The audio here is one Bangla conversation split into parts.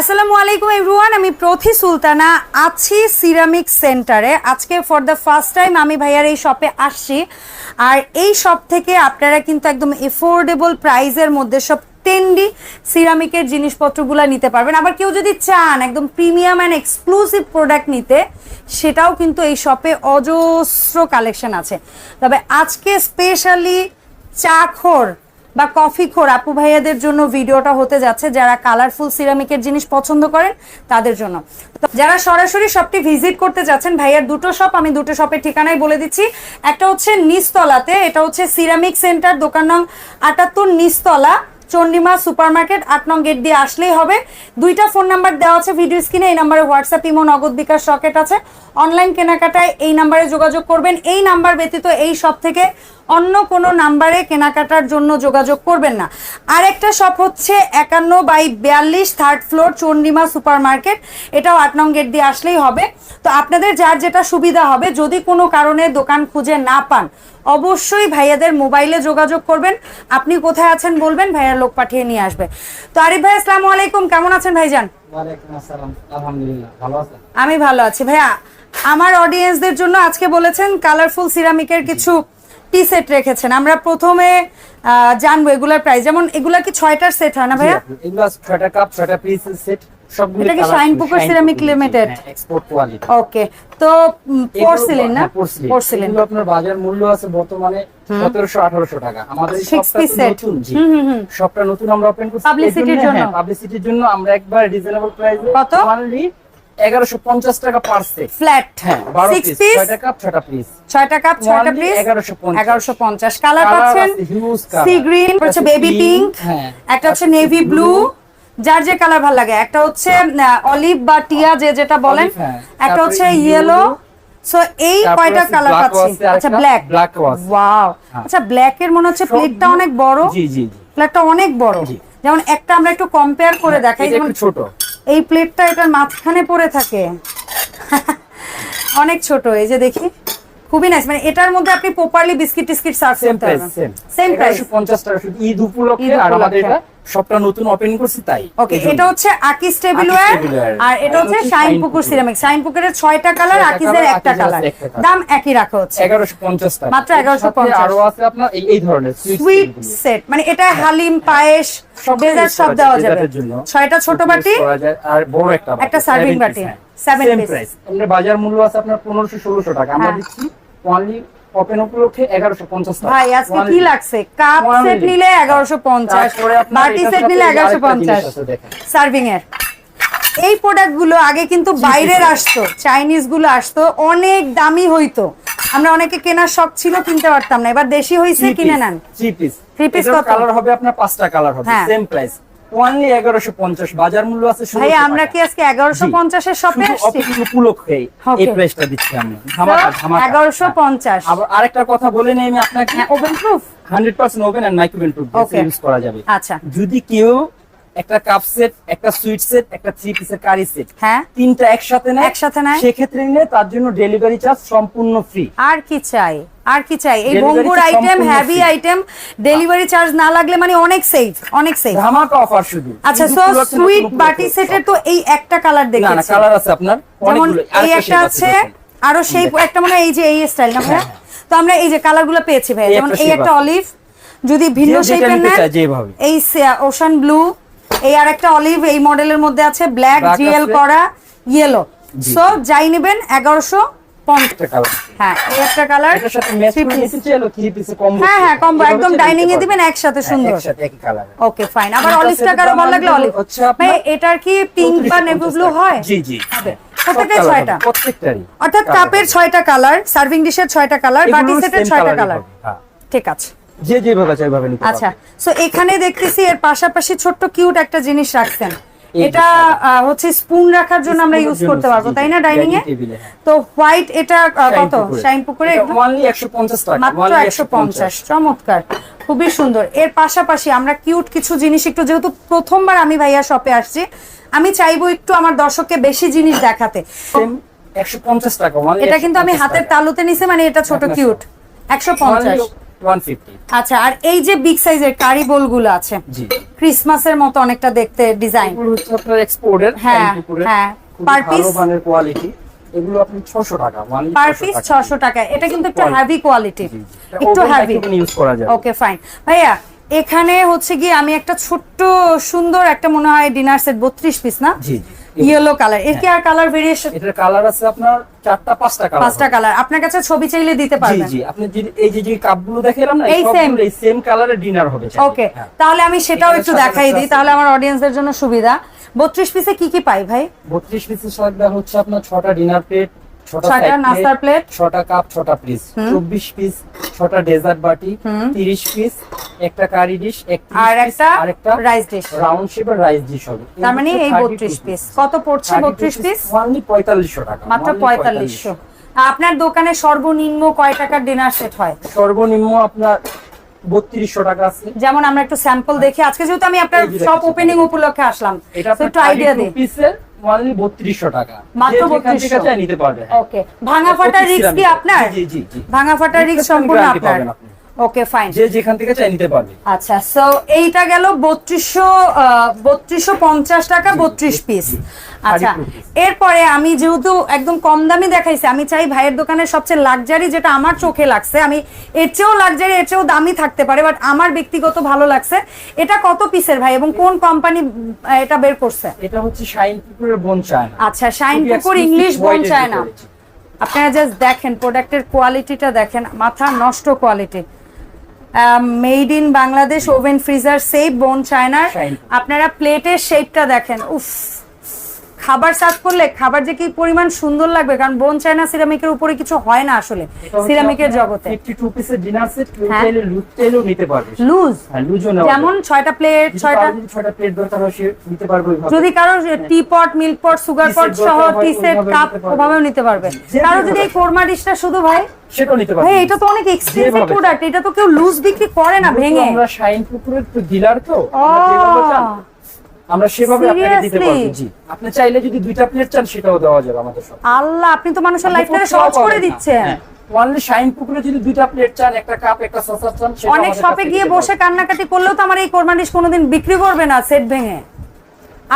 আসসালামু আলাইকুম এভরিওয়ান, আমি প্রথি সুলতানা, আছি সিরামিক সেন্টারে। আজকে ফর দ্য ফার্স্ট টাইম আমি ভাইয়ার এই শপে আসছি। আর এই শপ থেকে আপনারা কিন্তু একদম এফোর্ডেবল প্রাইজের মধ্যে সব টেন্ডি সিরামিকের জিনিসপত্রগুলো নিতে পারবেন। আবার কেউ যদি চান একদম প্রিমিয়াম অ্যান্ড এক্সক্লুসিভ প্রোডাক্ট নিতে, সেটাও কিন্তু এই শপে অজস্র কালেকশন আছে। তবে আজকে স্পেশালি চাখর বা কফি খোর। আপু ভাইয়াদের জন্য ভিডিওটা হতে যাচ্ছে, যারা কালারফুল সিরামিকের জিনিস পছন্দ করেন, তাদের জন্য। যারা সরাসরি শপটি ভিজিট করতে যাচ্ছেন, ভাইয়ার দুটো শপ আমি দুটো শপের ঠিকানায় বলে দিচ্ছি। একটা হচ্ছে নিচতলাতে, এটা হচ্ছে সিরামিক সেন্টার দোকান নং আটাত্তর নিচতলা চন্ডিমা সুপারমার্কেট, আট নং গেট দিয়ে আসলেই হবে। দুইটা ফোন নাম্বার দেওয়া আছে ভিডিও স্ক্রিনে, এই নাম্বারে হোয়াটসঅ্যাপ, ইমো, নগদ বিকাশ সকেট আছে। অনলাইন কেনাকাটায় এই নাম্বারে যোগাযোগ করবেন। এই নাম্বার ব্যতীত এই শপ থেকে অন্য কোনো নাম্বারে কেনাকাটার জন্য যোগাযোগ করবেন না। আরেকটা শপ হচ্ছে একান্ন বাই বিয়াল্লিশ, third floor, Chandima super market এটাও আট নং গেট দিয়ে আসলেই হবে। তো আপনাদের যার যেটা সুবিধা হবে, যদি কোনো কারণে দোকান খুঁজে না পান অবশ্যই ভাইয়াদের মোবাইলে যোগাযোগ করবেন। আপনি কোথায় আছেন বলবেন ভাইয়ার লোক পাঠিয়ে নিয়ে আসবে। তো আরিফ ভাই আসসালামু আলাইকুম। কেমন আছেন ভাইজান? আমি ভালো আছি। ভাইয়া আমার অডিয়েন্সদের জন্য আজকে বলেছেন কালারফুল সিরামিকের কিছু টি সেট রেখেছেন। আমরা প্রথমে জানব এগুলার প্রাইস যেমন এগুলা কি ছয়টার সেট হয় না ভাইয়া? এগুলো ছয়টা কাপ ছয়টা পিস সেট এটা কি শাইন পুকুর ceramic limited? Export quality okay তো পোর্সিলিন না পোর্সিলিন এগুলো আপনার বাজার মূল্য আছে বর্তমানে 1700 1800 টাকা আমাদের। নতুন জি। শপটা নতুন আমরা ওপেন করছি Publicity র জন্য? পাবলিসিটির জন্য আমরা একবার রিজনেবল প্রাইসে কত? অনলি 1150 টাকা পার সেট ফ্ল্যাট হ্যাঁ 12 সিক্স পিস পিস ছয়টা কাপ ছয়টা পিস ছয়টা কাপ ছয়টা Only পিস 1150 এগারোশো পঞ্চাশ কালার পাচ্ছেন। সি গ্রিন হচ্ছে বেবি পিঙ্ক হ্যাঁ। একটা হচ্ছে নেভি ব্লু। যার যে কালার ভালো লাগে। একটা হচ্ছে অলিভ বা টিয়া যে যেটা বলেন হ্যাঁ। একটা হচ্ছে ইয়েলো সো এই কয়টা কালার পাচ্ছি? আছে আচ্ছা ব্ল্যাক আছে। ওয়াও হ্যাঁ। আচ্ছা ব্ল্যাক এর মনে হচ্ছে প্লেটটা অনেক বড়। জি জি প্লেটটা অনেক বড়। যেমন একটা আমরা একটু কম্পেয়ার করে দেখাই। যেমন ছোট। এই প্লেটটা এটার মাঝখানে পড়ে থাকে। অনেক ছোট। এই যে দেখি। খুবই নাইস মানে এটার মধ্যে আপনি প্রপারলি বিস্কিট টিস্কিট সার্ভ করতে পারবেন। সেম প্রাইস 150 টাকা শুধু ঈদ উপলক্ষে আর আমাদের এটা সবটা নতুন ওপেন করছি তাই। ওকে এটা হচ্ছে আকিস টেবিলওয়্যার। আর এটা হচ্ছে শাইন পুকুর সিরামিক শাইন পুকুরের ছয়টা কালার আকিসের একটা কালার দাম একই রাখা হচ্ছে। 1150 টাকা মাত্র 1150 সাথে আরও আছে আপনার এই ধরনের সুইট সেট মানে এটা হালিম পায়েস সব ডেজার্ট সব দেওয়া যাবে। dessert-এর ছয়টা ছোট বাটি আর বড় একটা একটা serving বাটি, seven সেম piece। বাজার মূল্য আছে আপনার 1500 1600 টাকা। আমরা হ্যাঁ। দিচ্ছি অনলি ওপেন উপলক্ষে 1150 টাকা। ভাই আজকে কি লাগছে? কাপ সেট নিলে এগারোশো পঞ্চাশ তারপরে আপনার বাটি সেট নিলে আরেকটা এগারোশো পঞ্চাশ। জিনিস আছে, দেখেন। সার্ভিং এর এই প্রোডাক্টগুলো আগে কিন্তু বাইরের আসতো চাইনিজগুলো আসতো অনেক দামি হইতো। আমরা অনেকে কেনার শখ ছিল কিনতে পারতাম না। এবার দেশি হয়েছে কিনে নেন। থ্রি পিস Three piece কত? কালার হবে আপনার পাঁচটা কালার হবে হ্যাঁ। সেম প্রাইস অনলি 1150 বাজার মূল্য আছে 1600 ভাই আমরা কি আজকে এগারোশো এর পঞ্চাশের শপে আসছি? উপলক্ষে এই প্রাইসটা দিচ্ছি আমি। ধামাকা ধামাকা। এগারোশো পঞ্চাশ। হ্যাঁ। আবার আরেকটা কথা বলে নেই আমি আপনাকে। Oven proof 100% oven and microwave proof use করা যাবে। আচ্ছা। যদি কেউ একটা কাপ সেট একটা সুইট সেট একটা থ্রি পিসের কারি সেট হ্যাঁ। তিনটা একসাথে নেয়। একসাথে নেয়? সেক্ষেত্রে নিলে তার জন্য ডেলিভারি চার্জ সম্পূর্ণ ফ্রি আর কি চাই? আর কি চাই? এই ভঙ্গুর item heavy item delivery charge না লাগলে মানে অনেক সেফ অনেক সেফ ধামাকা অফার শুধু। আচ্ছা সো সুইট বাটি সেটের তো এই একটা কালার না না কালার আছে আপনার। যেমন অনেকগুলো এই একটা আছে। আরও সেই একটা মনে হয় এই যে এই স্টাইল না ভাইয়া তো আমরা এই যে কালারগুলো পেয়েছি ভাই যেমন এই একটা অলিভ যদি ভিন্ন শেপের নেন এই ওশান ব্লু এই আর একটা অলিভ এই মডেলের মধ্যে আছে ব্ল্যাক জিএল করা ইয়েলো সো যাই নেবেন এগারোশো হ্যাঁ এই একটা কালার হ্যাঁ হ্যাঁ কম্বো একদম ডাইনিং এ দিবেন একসাথে সুন্দর। একই কালার ওকে ফাইন আবার অলিভটা সেটার কারও দাম ভালো লাগলে অলিভ ভাই এটার কি পিঙ্ক বা 3450 নেভি ব্লু হয়? জি জি। প্রত্যেকটাই ছয়টা? প্রত্যেকটারই। অর্থাৎ কাপের ছয়টা কালার সার্ভিং ডিশের ছয়টা কালার বাটি সেটের ছয়টা কালার হ্যাঁ। ঠিক আছে। যে যেভাবে চাই ওইভাবে নিতে আচ্ছা। সো এখানে দেখতেছি এর পাশাপাশি ছোট্ট কিউট একটা জিনিস রাখছেন। এটা হচ্ছে স্পুন রাখার জন্য আমরা ইউজ করতে পারব তাই না ডাইনিং এ। তো হোয়াইট এটা কত। শাইন পুকুরে এটা 150 টাকা, মাত্র একশো পঞ্চাশ 150 চমৎকার খুবই সুন্দর। এর পাশাপাশি আমরা কিউট কিছু জিনিস একটু যেহেতু প্রথমবার আমি ভাইয়া শপে আসছি আমি চাইব একটু আমার দর্শককে বেশি জিনিস দেখাতে। Same 150 টাকা, এটা কিন্তু আমি হাতের তালুতে নিছি মানে এটা ছোট কিউট একশো পঞ্চাশ। আচ্ছা আর এই যে বিগ সাইজের কারি বোলগুলো আছে জি। ক্রিসমাসের মতো অনেকটা দেখতে ডিজাইন এগুলো হচ্ছে আপনার এক্সপোর্টের হ্যাঁ, হ্যাঁ। Per piece? মানের কোয়ালিটি এগুলো আপনি 600 টাকা পার পিস টাকা। ছশো টাকা। এটা কিন্তু একটু। হ্যাভি কোয়ালিটি একটু vacuum ইউজ করা যায়। ওকে ফাইন ভাইয়া এখানে হচ্ছে কি আমি একটা ছোট্ট সুন্দর একটা মনে হয় ডিনার সেট বত্রিশ পিস না? জি। ইয়েলো কালারের কি আর কালার ভেরিয়েশন এটার কালার আছে আপনার চারটা পাঁচটা কালার পাঁচটা কালার আপনার কাছে ছবি চাইলে দিতে পারবেন। জি জি আপনি যদি এই যে যে কাপগুলো দেখালাম না এই সেম? এই সেম কালারের ডিনার হবে ওকে হ্যাঁ। তাহলে আমি সেটাও একটু দেখাই দিই তাহলে আমার অডিয়েন্সদের জন্য সুবিধা। বত্রিশ পিসে কি কি পাই ভাই? 32 পিসে সাথে হচ্ছে আপনার ছটা ডিনার প্লেট ছটা নাস্তার প্লেট ছটা কাপ ছটা পিস চব্বিশ পিস ছটা ডেজার্ট বাটি তিরিশ পিস একটা কারি ডিশ আর একটা আর একটা রাইস ডিশ রাউন্ড শেপের রাইস ডিশ হবে। তার মানে এই বত্রিশ পিস কত পড়ছে বত্রিশ পিস অনলি পঁয়তাল্লিশশো টাকা মাত্র পঁয়তাল্লিশশো। আপনার দোকানে সর্বনিম্ন কয় টাকার ডিনার সেট হয়? সর্বনিম্ন আপনার বত্রিশশো টাকা আছে। যেমন আমরা একটু স্যাম্পল দেখি। আজকে যেহেতু আমি আপনার শপ ওপেনিং উপলক্ষে আসলাম। একটু আইডিয়া দিই। অনলি বত্রিশশো টাকা। মাত্র যে যেখান থেকে 3200 চায় নিতে পারবে হ্যাঁ। ওকে ভাঙা ফাটার প্রতি রিস্ক কি আপনার? জি জি জি। ভাঙা ফাটার রিস্ক সম্পূর্ণ আপনার। ওকে ফাইন যে যেখান থেকে চাই নিতে পারবে। আচ্ছা সো এইটা গেল বত্রিশশো বত্রিশশো পঞ্চাশ টাকা বত্রিশ পিস আচ্ছা। এরপরে আমি যেহেতু একদম কম দামি দেখাইছি আমি চাই ভাইয়ের দোকানের সবচেয়ে লাক্সারি যেটা আমার চোখে লাগছে আমি এর চেয়েও লাক্সারি এর চেয়েও দামি থাকতে পারে বাট আমার ব্যক্তিগত ভালো লাগছে। এটা কত পিসের ভাই এবং কোন কোম্পানি এটা বের করছে? এটা হচ্ছে শাইন পুকুরের বোন চায়না আচ্ছা শাইন পুকুর ইংলিশ বোন white এর চায় না আপনারা জাস্ট দেখেন প্রোডাক্টের কোয়ালিটিটা দেখেন মাথা নষ্ট quality made in Bangladesh oven freezer safe bone চায়নার আপনারা প্লেটের শেপটা দেখেন উফ। খাবার সার্ভ করলে খাবার যে কি পরিমাণ সুন্দর লাগবে কারণ বোন চায়না সিরামিকের উপরে কিছু হয় না আসলে সিরামিকের জগতে। 52 পিসের ডিনার সেট কেউ হ্যাঁ। লুজ নিতে পারবে। লুজ হ্যাঁ যেমন। ছয়টা প্লেট যদি ছয়টা কারও যদি ছয়টা প্লেট দরকার হয় নিতে পারবে যদি কারও টি পট মিল্ক পট সুগার পট সহ টি সেট কাপ ওভাবেও নিতে পারবে। কারও যদি এই কোরমা ডিশটা শুধু ভাই সেটাও নিতে পারবে। এটা তো অনেক এক্সপেন্সিভ প্রোডাক্ট এটা তো কেউ লুজ বিক্রি করে না ভেঙে। আমরা শাইন পুকুরের তো ডিলার তো আমরা সেভাবে আপনাকে দিতে? পারব জি। আপনি চাইলে যদি দুইটা প্লেট চান সেটাও দেওয়া যাবে আমাদের সব আল্লাহ আপনি তো মানুষের লাইফটাকে সহজ করে দিচ্ছেন। অনলি শাইন পুকুরে যদি দুইটা প্লেট চান একটা কাপ একটা চান অনেক শপে গিয়ে বসে কান্নাকাটি করলেও তো আমার এই কোরমা ডিশ কোনোদিন বিক্রি করবে না সেট ভেঙে।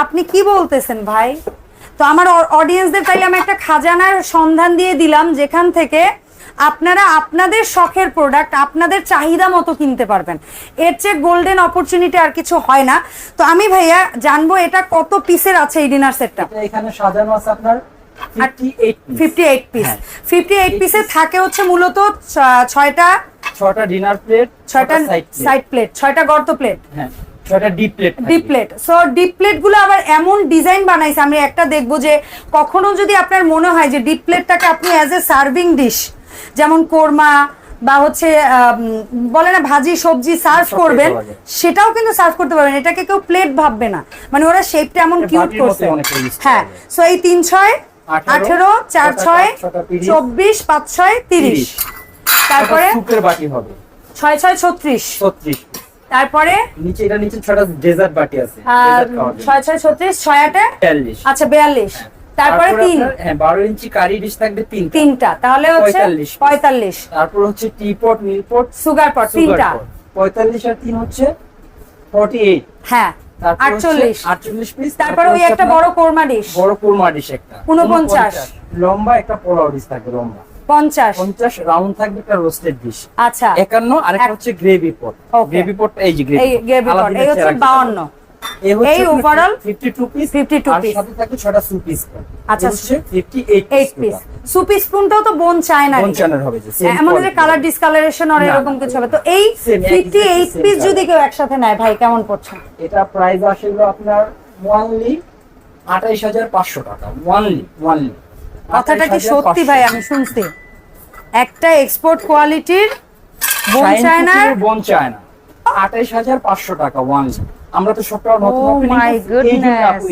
আপনি কি বলতেছেন ভাই? তো আমার অডিয়েন্সদের তাইলে আমি একটা খাজানার সন্ধান দিয়ে দিলাম যেখান থেকে আপনারা আপনাদের শখের প্রোডাক্ট আপনাদের চাহিদা মতো কিনতে পারবেন। এর চেয়ে গোল্ডেন অপরচুনিটি আর কিছু হয় না। তো আমি ভাইয়া জানব এটা কত পিসের আছে এই ডিনার সেটটা এখানে সাজানো আছে আপনার 58 ফিফটি এইট পিস হ্যাঁ। পিসে থাকে হচ্ছে মূলত ছয়টা ছয়টা ডিনার প্লেট ছয়টা সাইড প্লেট ছয়টা গর্ত প্লেট হ্যাঁ deep plate deep plate so deep plate আবার এমন ডিজাইন বানাইছে আমি একটা দেখব যে কখনো যদি আপনার মনে হয় যে ডিপ প্লেটটাকে আপনি অ্যাজ এ সার্ভিং ডিশ যেমন কোরমা বা হচ্ছে বলে না ভাজি সবজি সার্ভ করবেন সেটাও কিন্তু সার্ভ করতে পারবেন। এটাকে কেউ প্লেট ভাববে না। মানে ওরা শেপটা এমন কিউট করছে। হ্যাঁ সো এই তিন ছয় আঠারো, চার ছয় ছটা চব্বিশ পাঁচ ছয় তিরিশ। তারপরে বাটি হবে। ছয় ছয় ছত্রিশ। 36 তারপরে নিচে এটা নিচে ছয়টা ডেজার্ট বাটি আছে। ছয় ছয় ছত্রিশ ছয় আটে আচ্ছা বিয়াল্লিশ। তারপরে তিন। হ্যাঁ 12 ইঞ্চি কারি ডিশ থাকবে তিন তিনটা। তাহলে হচ্ছে পঁয়তাল্লিশ তারপর হচ্ছে টি পট মিল পট সুগার পট তিনটা। 45 আর 3 হচ্ছে 48 হ্যাঁ তারপর আটচল্লিশ। পিস তারপরে ওই একটা বড় কোরমা ডিশ। বড় কোরমা ডিশ একটা। ঊনপঞ্চাশ। 49 লম্বা একটা পোলাও ডিশ থাকবে লম্বা। পঞ্চাশ। 50 রাউন্ড থাকবে একটা রোস্টেড ডিশ। আচ্ছা। 51 আর একটা হচ্ছে গ্রেভি পট। গ্রেভি পট এই যে এই গ্রেভি পট এই হচ্ছে বাউন্ন। এই হচ্ছে এই overall 52 পিস আর সাথে থাকবে 6টা সু পিস আচ্ছা, হচ্ছে 58 এইট পিস স্পুনটাও তো বোন চায় না পঞ্চান্নের হবে যে এমন যে কালার ডিসকালারেশন আর এরকম কিছু হবে। তো এই Same, fifty exactly eight same piece যদি কেউ একসাথে নেয় ভাই কেমন পড়ছে? এটা প্রাইস আসলে আপনার ওয়ানলি আঠাইশ হাজার পাঁচশো টাকা। ওয়ানলি ওয়ানলি কথাটা কি সত্যি ভাই? আমি শুনছি। একটা এক্সপোর্ট কোয়ালিটির বোন চায় না বোন চায় না আঠাইশ হাজার পাঁচশো টাকা ওয়ানলি আমরা তো সবটা নতুন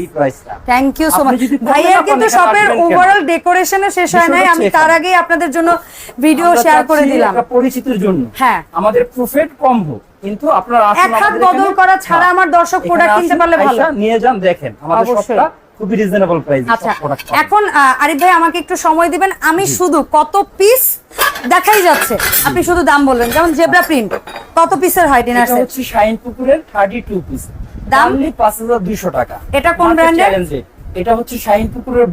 এই প্রাইসটা থ্যাংক ইউ সো মাচ পান, কিন্তু শপের ওভারঅল ডেকোরেশনে শেষ হয় নাই। আমি তার আগেই আপনাদের জন্য ভিডিও শেয়ার করে দিলাম। পরিচিতির জন্য। হ্যাঁ। আমাদের প্রফিট কম হোক কিন্তু আপনারা এক হাত বদল করা ছাড়া হ্যাঁ, আমার দর্শক প্রোডাক্ট কিনতে পারলে ভালো। নিয়ে যান দেখেন। আমাদের অবশ্যই। খুবই রিজনেবল প্রাইস আচ্ছা এখন আহ, আরিফ ভাই আমাকে একটু সময় দিবেন। আমি শুধু কত পিস দেখাই যাচ্ছে? আপনি শুধু দাম বলবেন। যেমন জেব্রা প্রিন্ট কত পিসের হয় ডিনার এটা সেট হচ্ছে শাইন পুকুরের 32 পিস দাম? দাম 5200 টাকা। এটা কোন Market এটা হচ্ছে শাইন পুকুরের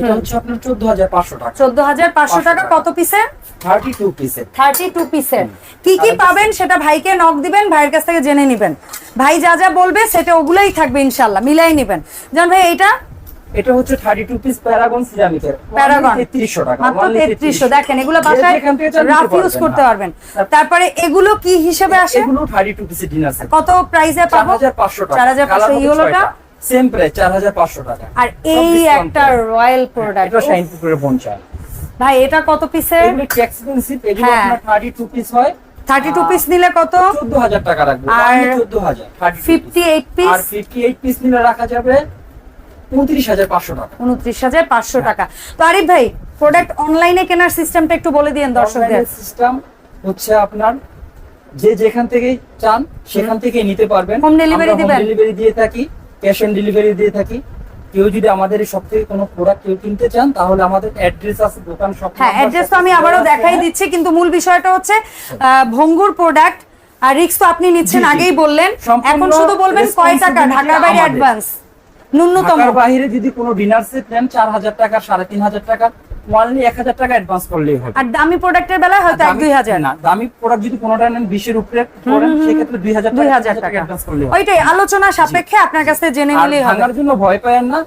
এটা হচ্ছে আপনার 14500 টাকা। চোদ্দ হাজার পাঁচশো টাকা কত পিসের 32 পিসের থার্টি টু পিসের কি কি পাবেন সেটা ভাইকে নক দিবেন ভাইয়ের কাছ থেকে জেনে নিবেন। ভাই যা যা বলবে সেটা ওগুলাই থাকবে ইনশাল্লাহ মিলাই নিবেন। যেমন ভাই এটা হচ্ছে 32 পিস প্যারাগন সিরামিকের প্যারাগন 3300 টাকা মাত্র তেত্রিশশো। 3300 দেখেন এগুলো বাসায় রাফ ইউজ করতে হ্যাঁ। পারবেন। তারপরে এগুলো কি হিসেবে আসে? এগুলো 32 পিসের ডিনার সেট কত প্রাইসে পাবো? 4500 টাকা। চার হাজার পাঁচশো ইউলোটা সেম প্রাইস 4500 টাকা। আর এই একটা রয়্যাল প্রোডাক্ট এটা শাইন পুকুরের বন ভাই এটা কত পিসের? এগুলো এক্সপেন্সিভ এগুলো হ্যাঁ। আপনার 32 পিস হয়। থার্টি টু পিস নিলে কত? 14000 টাকা রাখব। আর আর 14000 32 ফিফটি এইট আর পিস 58 পিস নিলে রাখা যাবে 29500 টাকা। উনত্রিশ হাজার পাঁচশো টাকা। তো আরিফ ভাই প্রোডাক্ট অনলাইনে কেনার সিস্টেমটা একটু বলে দিয়েন দর্শকদের। সিস্টেম হচ্ছে আপনার যে যেখান থেকে চান সেখান থেকে নিতে পারবেন। Delivery আমরা দিবেন? ডেলিভারি দিয়ে থাকি। ক্যাশ অন ডেলিভারি দিয়ে থাকি। কেউ যদি আমাদের এই সব থেকে কোনো প্রোডাক্ট কেউ কিনতে চান তাহলে আমাদের অ্যাড্রেস আছে দোকান সব হ্যাঁ অ্যাড্রেস তো আমি আবারও দেখাই। দিচ্ছি কিন্তু মূল বিষয়টা হচ্ছে ভঙ্গুর প্রোডাক্ট আর রিস্ক তো আপনি নিচ্ছেন। আগেই বললেন। এখন শুধু বলবেন কয় টাকা ঢাকা ঢাকার বাইরে অ্যাডভান্স ন্যূনতম। বাইরে যদি কোনো ডিনার সেট নেন চার হাজার টাকা সাড়ে তিন হাজার টাকা। ওয়ানলি এক হাজার টাকা অ্যাডভান্স করলেই হবে। আর দামি প্রোডাক্টের বেলায় হয়তো এক দামি- দুই হাজার না। দামি প্রোডাক্ট যদি কোনোটা নেন বিশের উপরে করেন সেক্ষেত্রে দুই হাজার দুই টাকা। অ্যাডভান্স করলেই হবে। ওইটাই আলোচনা সাপেক্ষে আপনার কাছে জেনে নিলেই হবে। ভাঙার জন্য ভয় না।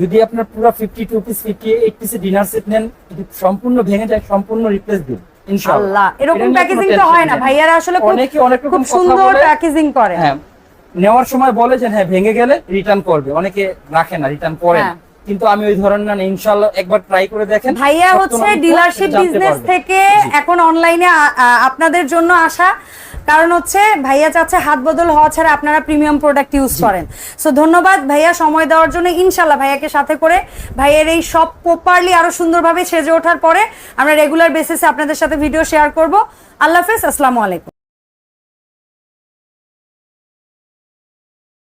যদি আপনার পুরো fifty two piece fifty eight পিসের ডিনার সেট নেন যদি সম্পূর্ণ ভেঙে যায় সম্পূর্ণ রিপ্লেস দিন ইনশাআল্লাহ। এরকম প্যাকেজিং তো হয় না। ভাইয়ারা আসলে অনেকে অনেক রকম সুন্দর প্যাকেজিং করে। হ্যাঁ নেওয়ার সময় বলে যে হ্যাঁ ভেঙে গেলে রিটার্ন করবে। অনেকে রাখে না রিটার্ন করে না। কিন্তু আমি ওই ধরনের না ইনশাআল্লাহ একবার ট্রাই করে দেখেন। ভাইয়া হচ্ছে ডিলারশিপ বিজনেস থেকে এখন অনলাইনে আপনাদের জন্য আসা। কারণ হচ্ছে ভাইয়া চাচ্ছে হাত বদল হওয়া ছাড়া আপনারা প্রিমিয়াম প্রোডাক্ট ইউজ করেন। সো ধন্যবাদ ভাইয়া সময় দেওয়ার জন্য। ইনশাল্লাহ ভাইয়াকে সাথে করে ভাইয়ের এই সব প্রপারলি আরও সুন্দরভাবে সেজে ওঠার পরে আমরা রেগুলার বেসিসে আপনাদের সাথে ভিডিও শেয়ার করব। আল্লাহ হাফেজ আসসালামু আলাইকুম।